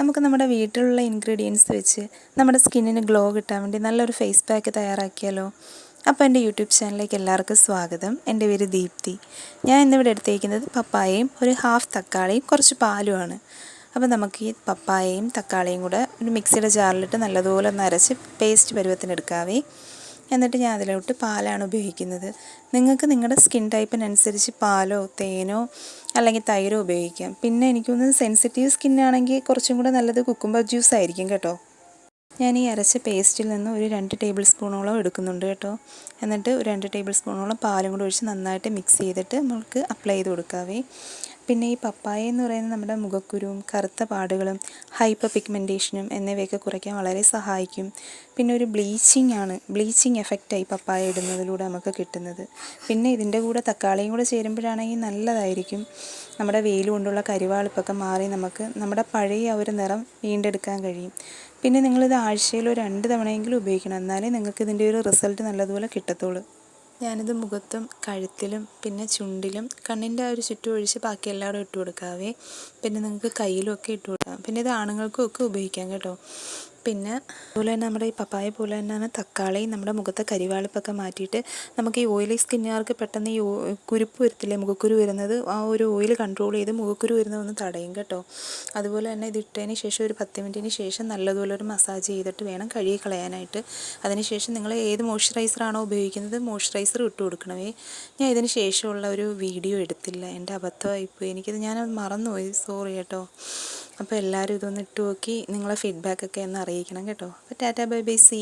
നമുക്ക് നമ്മുടെ വീട്ടിലുള്ള ഇൻഗ്രീഡിയൻസ് വെച്ച് നമ്മുടെ സ്കിന്നിന് ഗ്ലോ കിട്ടാൻ വേണ്ടി നല്ലൊരു ഫേസ് പാക്ക് തയ്യാറാക്കിയാലോ? അപ്പോൾ എന്റെ യൂട്യൂബ് ചാനലിലേക്ക് എല്ലാവർക്കും സ്വാഗതം. എന്റെ പേര് ദീപ്തി. ഞാൻ ഇന്നിവിടെ എടുത്തേക്കുന്നത് പപ്പായയും ഒരു ഹാഫ് തക്കാളിയും കുറച്ച് പാലുമാണ്. അപ്പോൾ നമുക്ക് ഈ പപ്പായയും തക്കാളിയും കൂടെ ഒരു മിക്സിയുടെ ജാറിലിട്ട് നല്ലതുപോലെ ഒന്ന് അരച്ച് പേസ്റ്റ് പരുവത്തിന് എടുക്കാവേ എന്നിട്ട് ഞാൻ അതിലോട്ട് പാലാണ് ഉപയോഗിക്കുന്നത്. നിങ്ങൾക്ക് നിങ്ങളുടെ സ്കിൻ ടൈപ്പിനനുസരിച്ച് പാലോ തേനോ അല്ലെങ്കിൽ തൈരോ ഉപയോഗിക്കാം. പിന്നെ എനിക്കൊന്ന് സെൻസിറ്റീവ് സ്കിന്നാണെങ്കിൽ കുറച്ചും കൂടെ നല്ലത് കുക്കുംബർ ജ്യൂസ് ആയിരിക്കും കേട്ടോ. ഞാൻ ഈ അരച്ച പേസ്റ്റിൽ നിന്ന് ഒരു രണ്ട് ടേബിൾ സ്പൂണോളം എടുക്കുന്നുണ്ട് കേട്ടോ. എന്നിട്ട് ഒരു രണ്ട് ടേബിൾ സ്പൂണോളം പാലും കൂടെ ഒഴിച്ച് നന്നായിട്ട് മിക്സ് ചെയ്തിട്ട് നമുക്ക് അപ്ലൈ ചെയ്ത് കൊടുക്കാവേ. പിന്നെ ഈ പപ്പായ എന്ന് പറയുന്നത് നമ്മുടെ മുഖക്കുരുവും കറുത്ത പാടുകളും ഹൈപ്പർ പിഗ്മെന്റേഷനും എന്നിവയൊക്കെ കുറയ്ക്കാൻ വളരെ സഹായിക്കും. പിന്നെ ഒരു ബ്ലീച്ചിങ് ആണ്. ബ്ലീച്ചിങ് എഫക്റ്റായി പപ്പായ ഇടുന്നതിലൂടെ നമുക്ക് കിട്ടുന്നത്. പിന്നെ ഇതിന്റെ കൂടെ തക്കാളിയും കൂടെ ചേരുമ്പോഴാണെങ്കിൽ നല്ലതായിരിക്കും. നമ്മുടെ വെയിൽ കൊണ്ടുള്ള കരിവാളിപ്പൊക്കെ മാറി നമുക്ക് നമ്മുടെ പഴയ ഒരു നിറം വീണ്ടെടുക്കാൻ കഴിയും. പിന്നെ നിങ്ങളിത് ആഴ്ചയിൽ ഒരു രണ്ട് തവണയെങ്കിലും ഉപയോഗിക്കണം. എന്നാലേ നിങ്ങൾക്ക് ഇതിന്റെ ഒരു റിസൾട്ട് നല്ലതുപോലെ കിട്ടത്തുള്ളൂ. ഞാനിത് മുഖത്തും കഴുത്തിലും പിന്നെ ചുണ്ടിലും കണ്ണിന്റെ ആ ഒരു ചുറ്റും ഒഴിച്ച് ബാക്കി എല്ലായിടും ഇട്ട് കൊടുക്കാവേ. പിന്നെ നിങ്ങൾക്ക് കയ്യിലും ഒക്കെ ഇട്ട് കൊടുക്കാം. പിന്നെ ഇത് ആണുങ്ങൾക്കും ഒക്കെ ഉപയോഗിക്കാം കേട്ടോ. പിന്നെ അതുപോലെ തന്നെ നമ്മുടെ ഈ പപ്പായ പോലെ തന്നെയാണ് തക്കാളി നമ്മുടെ മുഖത്തെ കരിവാളിപ്പൊക്കെ മാറ്റിയിട്ട് നമുക്ക് ഈ ഓയിലി സ്കിന്നുകാർക്ക് പെട്ടെന്ന് ഈ കുരുപ്പ് വരത്തില്ലേ? മുഖക്കുരു വരുന്നത് ആ ഒരു ഓയിൽ കൺട്രോൾ ചെയ്ത് മുഖക്കുരു വരുന്നതൊന്ന് തടയും കേട്ടോ. അതുപോലെ തന്നെ ഇത് ഇട്ടതിന് ശേഷം ഒരു പത്ത് മിനിറ്റിന് ശേഷം നല്ലതുപോലെ ഒരു മസാജ് ചെയ്തിട്ട് വേണം കഴുകി കളയാനായിട്ട്. അതിനുശേഷം നിങ്ങൾ ഏത് മോയ്സ്ചറൈസറാണോ ഉപയോഗിക്കുന്നത് മോയ്സ്ചറൈസർ ഇട്ട് കൊടുക്കണമേ. ഞാൻ ഇതിന് ശേഷമുള്ള ഒരു വീഡിയോ എടുത്തില്ല. എന്റെ അബദ്ധമായിപ്പോയി. എനിക്കത് ഞാൻ മറന്നുപോയി. സോറി കേട്ടോ. അപ്പോൾ എല്ലാവരും ഇതൊന്ന് ഇട്ട് നോക്കി നിങ്ങളെ ഫീഡ്ബാക്കൊക്കെ ഒന്ന് അറിയിക്കണം കേട്ടോ. അപ്പോൾ ടാറ്റാ ബൈ ബൈ സി